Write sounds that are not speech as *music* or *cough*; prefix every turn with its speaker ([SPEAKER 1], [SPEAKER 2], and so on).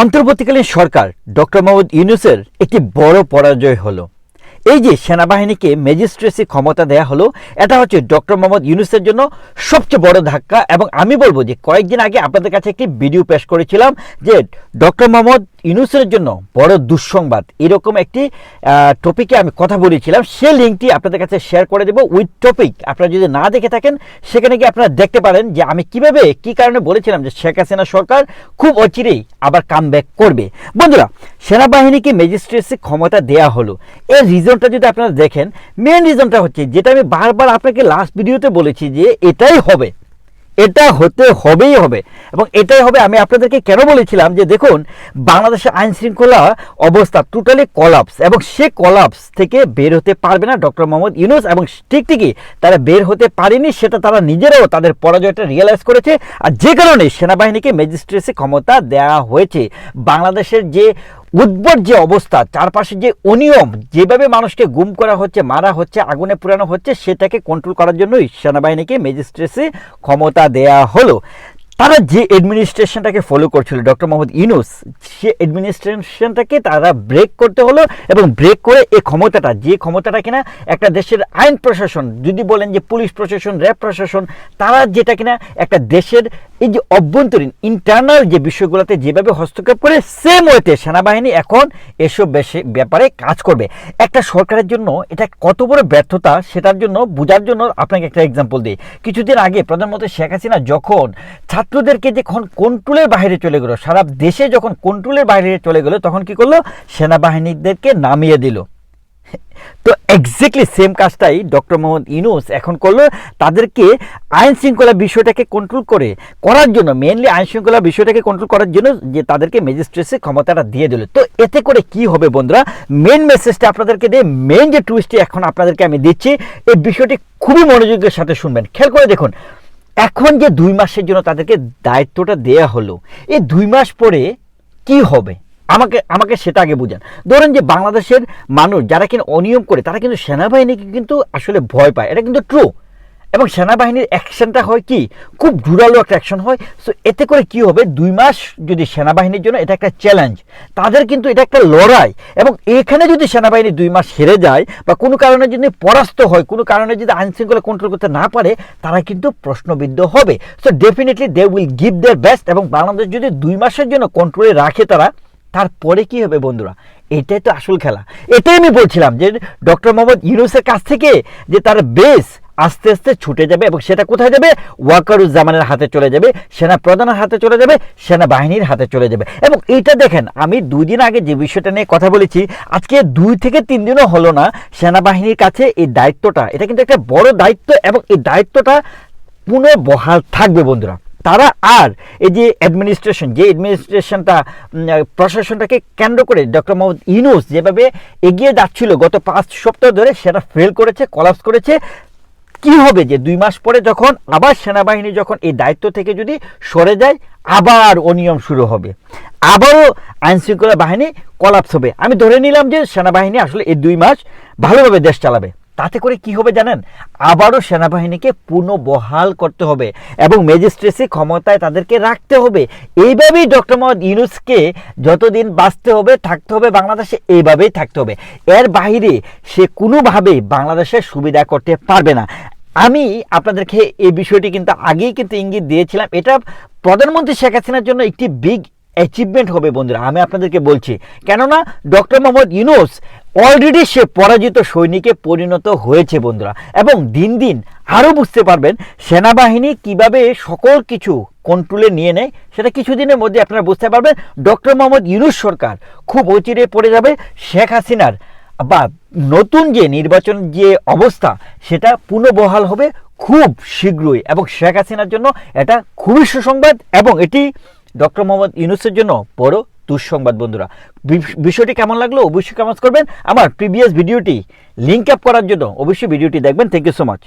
[SPEAKER 1] অন্তর্বর্তীকালীন সরকার ডক্টর মোহাম্মদ ইউনুসের একটি বড় পরাজয় হলো। এই যে সেনাবাহিনীকে ম্যাজিস্ট্রেসি ক্ষমতা দেয়া হলো, এটা হচ্ছে ডক্টর মোহাম্মদ ইউনুসের জন্য সবচেয়ে বড় ধাক্কা। এবং আমি বলব যে কয়েকদিন আগে আপনাদের কাছে একটি ভিডিও পেশ করেছিলাম যে ডক্টর মোহাম্মদ ইউনুসের জন্য বড় দুঃসংবাদ। এরকম একটি টপিকে আমি কথা বলেছিলাম। সে লিঙ্কটি আপনাদের কাছে শেয়ার করে দেবো উইথ টপিক আপনারা যদি না দেখে থাকেন, সেখানে গিয়ে আপনারা দেখতে পারেন যে আমি কীভাবে, কি কারণে বলেছিলাম যে শেখ হাসিনা সরকার খুব অচিরেই আবার কাম করবে। বন্ধুরা, সেনাবাহিনীকে ম্যাজিস্ট্রেসি ক্ষমতা দেয়া হলো। এর রিজনটা যদি আপনারা দেখেন মেন রিজনটা হচ্ছে, যেটা আমি বারবার আপনাকে লাস্ট ভিডিওতে বলেছি যে এটাই হবে। এটা হতে হবেই হবে। এবং এটাই হবে, আমি আপনাদেরকে কেন বলেছিলাম যে দেখুন, বাংলাদেশের আইন শৃঙ্খলা অবস্থা টোটালি কলাপস এবং সে কলাপস থেকে বের হতে পারবে না ডক্টর মোহাম্মদ ইউনুস এবং ঠিক ঠিকই তারা বের হতে পারেনি, সেটা তারা নিজেরাও তাদের পরাজয়টা রিয়েলাইজ করেছে। আর যে কারণে সেনাবাহিনীকে ম্যাজিস্ট্রেসি ক্ষমতা দেওয়া হয়েছে। বাংলাদেশের যে উদ্ভট যে অবস্থা, চারপাশে যে অনিয়ম, যেভাবে মানুষকে গুম করা হচ্ছে, মারা হচ্ছে, আগুনে পুরানো হচ্ছে, সেটাকে কন্ট্রোল করার জন্যই সেনাবাহিনীকে ম্যাজিস্ট্রেসি ক্ষমতা দেয়া হলো। তারা যে অ্যাডমিনিস্ট্রেশনটাকে ফলো করছিল ডক্টর মোহাম্মদ ইউনুস, সে অ্যাডমিনিস্ট্রেশনটাকে তারা ব্রেক করতে হলো এবং ব্রেক করে এই ক্ষমতাটা, যে ক্ষমতাটা কিনা একটা দেশের আইন প্রশাসন, যদি বলেন যে পুলিশ প্রশাসন র্যাব প্রশাসন, তারা যেটা কিনা একটা দেশের এই যে অভ্যন্তরীণ ইন্টারনাল যে বিষয়গুলোতে যেভাবে হস্তক্ষেপ করে সেম ওয়েতে সেনাবাহিনী এখন এসব ব্যাপারে কাজ করবে। একটা সরকারের জন্য এটা কত বড় ব্যর্থতা সেটার জন্য বোঝার জন্য আপনাকে একটা এক্সাম্পল দিই। কিছুদিন আগে প্রধানমন্ত্রী শেখ হাসিনা যখন ছাত্রদেরকে যখন কন্ট্রোলের বাইরে চলে গেলো, সারা দেশে যখন কন্ট্রোলের বাইরে চলে গেলো, তখন কি করল? সেনাবাহিনীদেরকে নামিয়ে দিল। *laughs* তো এক্স্যাক্টলি সেম কাজটাই ডক্টর মোহাম্মদ ইউনুস এখন করল। তাদেরকে আইন শৃঙ্খলা বিষয়টাকে কন্ট্রোল করে, করার জন্য মেনলি আইন শৃঙ্খলা বিষয়টাকে কন্ট্রোল করার জন্য যে তাদেরকে ম্যাজিস্ট্রেসি ক্ষমতাটা দিয়ে দিল। তো এতে করে কি হবে বন্ধুরা? মেন মেসেজটা আপনাদেরকে দিয়ে মেন যে টুইস্টটি এখন আপনাদেরকে আমি দিচ্ছি, এই বিষয়টি খুবই মনোযোগের সাথে শুনবেন। খেয়াল করে দেখুন, এখন যে দুই মাসের জন্য তাদেরকে দায়িত্বটা দেয়া হলো, এই দুই মাস পরে কি হবে? আমাকে আমাকে সেটা আগে বুঝান। ধরেন যে বাংলাদেশের মানুষ যারা কিন্তু অনিয়ম করে, তারা কিন্তু সেনাবাহিনীকে কিন্তু আসলে ভয় পায়। এটা কিন্তু ট্রু এবং সেনাবাহিনীর অ্যাকশনটা হয় কি? খুব জোরালো একটা অ্যাকশন হয়। সো এতে করে কি হবে? দুই মাস যদি সেনাবাহিনীর জন্য এটা একটা চ্যালেঞ্জ তাদের কিন্তু এটা একটা লড়াই। এবং এখানে যদি সেনাবাহিনী দুই মাস হেরে যায় বা কোনো কারণে যদি পরাস্ত হয়, কোনো কারণে যদি আইন শৃঙ্খলা কন্ট্রোল করতে না পারে, তারা কিন্তু প্রশ্নবিদ্ধ হবে। So definitely they will give their best এবং বাংলাদেশ যদি দুই মাসের জন্য কন্ট্রোলে রাখে তারা তারপরে কি হবে বন্ধুরা? এটাই তো আসল খেলা। এটাই আমি বলছিলাম যে ডক্টর মোহাম্মদ ইউনুসের কাছ থেকে যে তার বেস আস্তে আস্তে ছুটে যাবে এবং সেটা কোথায় যাবে? ওয়াকারুজ্জামানের হাতে চলে যাবে সেনা প্রধানের হাতে চলে যাবে, সেনাবাহিনীর হাতে চলে যাবে। এবং এইটা দেখেন, আমি দুই দিন আগে যে বিষয়টা নিয়ে কথা বলেছি, আজকে দুই থেকে তিন দিনও হলো না সেনাবাহিনীর কাছে এই দায়িত্বটা, এটা কিন্তু একটা বড় দায়িত্ব এবং এই দায়িত্বটা পুনর্বহাল থাকবে বন্ধুরা। তারা আর এই যে অ্যাডমিনিস্ট্রেশন যে অ্যাডমিনিস্ট্রেশনটা প্রশাসনটাকে কেন্দ্র করে ডক্টর মোহাম্মদ ইউনুস যেভাবে এগিয়ে যাচ্ছিল গত পাঁচ সপ্তাহ ধরে, সেটা ফেল করেছে কলাপস করেছে। কি হবে যে দুই মাস পরে যখন আবার সেনাবাহিনী যখন এই দায়িত্ব থেকে যদি সরে যায়, আবার অনিয়ম শুরু হবে। আবারও আইনশৃঙ্খলা বাহিনী কলাপস হবে। আমি ধরে নিলাম যে সেনাবাহিনী আসলে এই দুই মাস ভালোভাবে দেশ চালাবে। তাতে করে কি হবে জানেন? আবারও সেনাবাহিনীকে পুনঃবহাল করতে হবে এবং ম্যাজিস্ট্রেসি ক্ষমতায় তাদেরকে রাখতে হবে। এইভাবেই ডক্টর মোহাম্মদ ইউনুসকে যতদিন বাঁচতে হবে, থাকতে হবে, বাংলাদেশে এইভাবেই থাকতে হবে। এর বাইরে সে কোনোভাবেই বাংলাদেশের সুবিধা করতে পারবে না। আমি আপনাদেরকে এই বিষয়টি কিন্তু আগেই কিন্তু ইঙ্গিত দিয়েছিলাম। এটা প্রধানমন্ত্রী শেখ হাসিনার জন্য একটি বিগ অ্যাচিভমেন্ট হবে বন্ধুরা, আমি আপনাদেরকে বলছি। কেননা ডক্টর মোহাম্মদ ইউনুস অলরেডি সে পরাজিত সৈনিকে পরিণত হয়েছে বন্ধুরা। এবং দিন দিন আরও বুঝতে পারবেন, সেনাবাহিনী কীভাবে সকল কিছু কন্ট্রোলে নিয়ে নেয়, সেটা কিছুদিনের মধ্যে আপনারা বুঝতে পারবেন। ডক্টর মোহাম্মদ ইউনুস সরকার খুব অচিরে পড়ে যাবে, শেখ হাসিনার বা নতুন যে নির্বাচন যে অবস্থা, সেটা পুনঃবহাল হবে খুব শীঘ্রই। এবং শেখ হাসিনার জন্য এটা খুবই সুসংবাদ এবং এটি ডক্টর মোহাম্মদ ইউনুসের জন্য বড় দুঃসংবাদ বন্ধুরা। বিষ- বিষয়টি কেমন লাগল অবশ্যই কমেন্টস করবেন। আমার প্রিভিয়াস ভিডিওটি লিঙ্ক আপ করার জন্য অবশ্যই ভিডিওটি দেখবেন। Thank you so much